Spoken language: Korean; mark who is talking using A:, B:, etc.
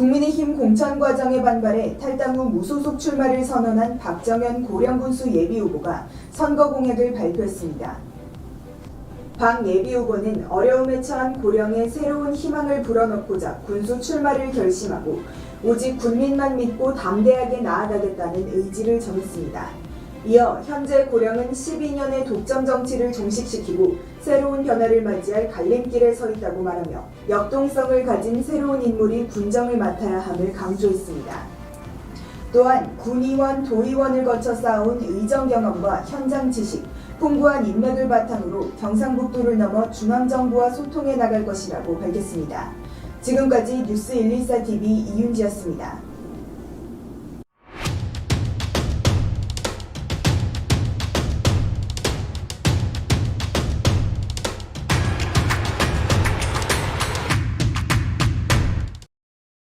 A: 국민의힘 공천 과정에 반발해 탈당 후 무소속 출마를 선언한 박정현 고령군수 예비후보가 선거 공약을 발표했습니다. 박 예비후보는 어려움에 처한 고령에 새로운 희망을 불어넣고자 군수 출마를 결심하고 오직 군민만 믿고 담대하게 나아가겠다는 의지를 전했습니다. 이어 현재 고령은 12년의 독점 정치를 종식시키고 새로운 변화를 맞이할 갈림길에 서 있다고 말하며 역동성을 가진 새로운 인물이 군정을 맡아야 함을 강조했습니다. 또한 군의원, 도의원을 거쳐 쌓아온 의정 경험과 현장 지식, 풍부한 인맥을 바탕으로 경상북도를 넘어 중앙정부와 소통해 나갈 것이라고 밝혔습니다. 지금까지 뉴스 114TV 이윤지였습니다.